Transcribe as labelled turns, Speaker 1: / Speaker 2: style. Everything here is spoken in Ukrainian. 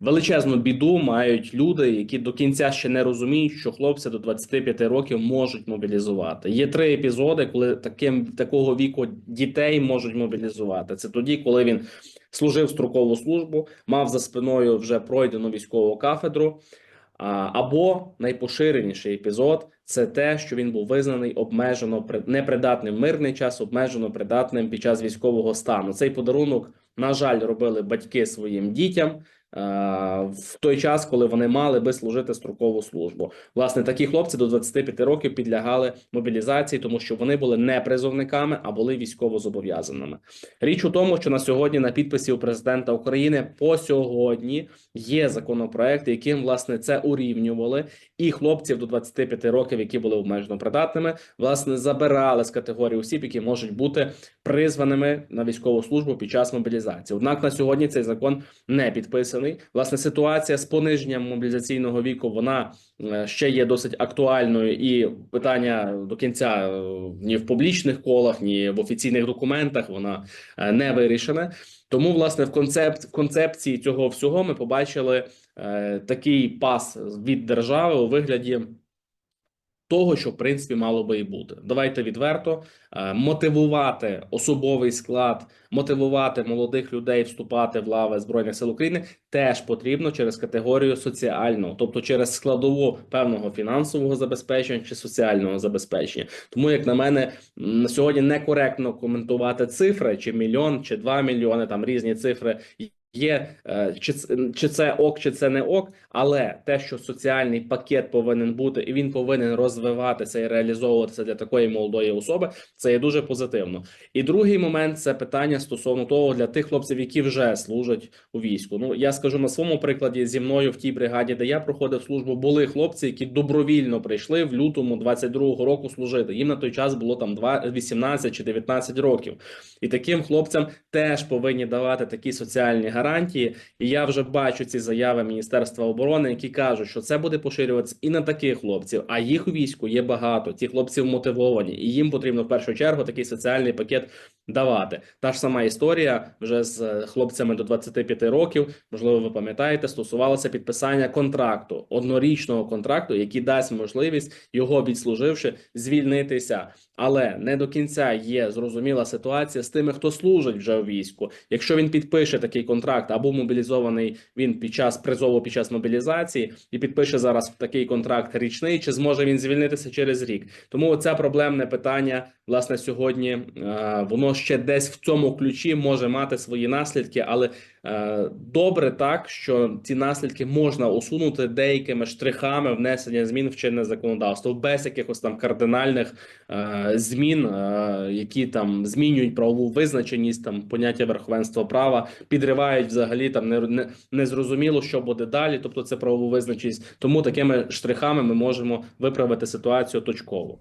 Speaker 1: Величезну біду мають люди, які до кінця ще не розуміють, що хлопці до 25 років можуть мобілізувати. Є три епізоди, коли таким такого віку дітей можуть мобілізувати. Це тоді, коли він служив строкову службу, мав за спиною вже пройдену військову кафедру. Або найпоширеніший епізод це те, що він був визнаний обмежено при- непридатним мирний час, обмежено придатним під час військового стану. Цей подарунок, на жаль, робили батьки своїм дітям. Е, В той час, коли вони мали би служити строкову службу, власне, такі хлопці до 25 років підлягали мобілізації, тому що вони були не призовниками, а були військово зобов'язаними. Річ у тому, що на сьогодні на підписі у президента України по сьогодні є законопроект, яким власне це урівнювали, і хлопців до 25 років, які були обмежено придатними, власне забирали з категорії осіб, які можуть бути призваними на військову службу під час мобілізації. Однак на сьогодні цей закон не підписаний. Власне, ситуація з пониженням мобілізаційного віку вона е, ще є досить актуальною, і питання до кінця е, ні в публічних колах, ні в офіційних документах вона е, не вирішена. Тому, власне, в концепт концепції цього всього ми побачили е, такий пас від держави у вигляді. Того, що в принципі мало би і бути, давайте відверто е, мотивувати особовий склад, мотивувати молодих людей вступати в лави збройних сил України теж потрібно через категорію соціального, тобто через складову певного фінансового забезпечення чи соціального забезпечення. Тому, як на мене, на сьогодні некоректно коментувати цифри, чи мільйон, чи два мільйони, там різні цифри. Є е, чи чи це ок, чи це не ок, але те, що соціальний пакет повинен бути, і він повинен розвиватися і реалізовуватися для такої молодої особи, це є дуже позитивно. І другий момент це питання стосовно того для тих хлопців, які вже служать у війську. Ну я скажу на своєму прикладі зі мною в тій бригаді, де я проходив службу, були хлопці, які добровільно прийшли в лютому 22-го року служити. Їм на той час було там 2, 18 чи 19 років. І таким хлопцям теж повинні давати такі соціальні гарантії. І я вже бачу ці заяви Міністерства оборони, які кажуть, що це буде поширюватися і на таких хлопців. А їх у війську є багато. Ті хлопці мотивовані, і їм потрібно в першу чергу такий соціальний пакет давати. Та ж сама історія вже з е, хлопцями до 25 років. Можливо, ви пам'ятаєте, стосувалося підписання контракту, однорічного контракту, який дасть можливість його відслуживши звільнитися. Але не до кінця є зрозуміла ситуація з тими, хто служить вже у війську. Якщо він підпише такий контракт або мобілізований він під час призову під час мобілізації і підпише зараз такий контракт річний, чи зможе він звільнитися через рік? Тому це проблемне питання, власне, сьогодні е, воно ще десь в цьому ключі може мати свої наслідки, але е, добре так, що ці наслідки можна усунути деякими штрихами внесення змін в чинне законодавство без якихось там кардинальних е, змін, які там змінюють правову визначеність, там поняття верховенства права, підривають чекають взагалі там не, не, не зрозуміло, що буде далі. Тобто, це правову визначеність. Тому такими штрихами ми можемо виправити ситуацію точково.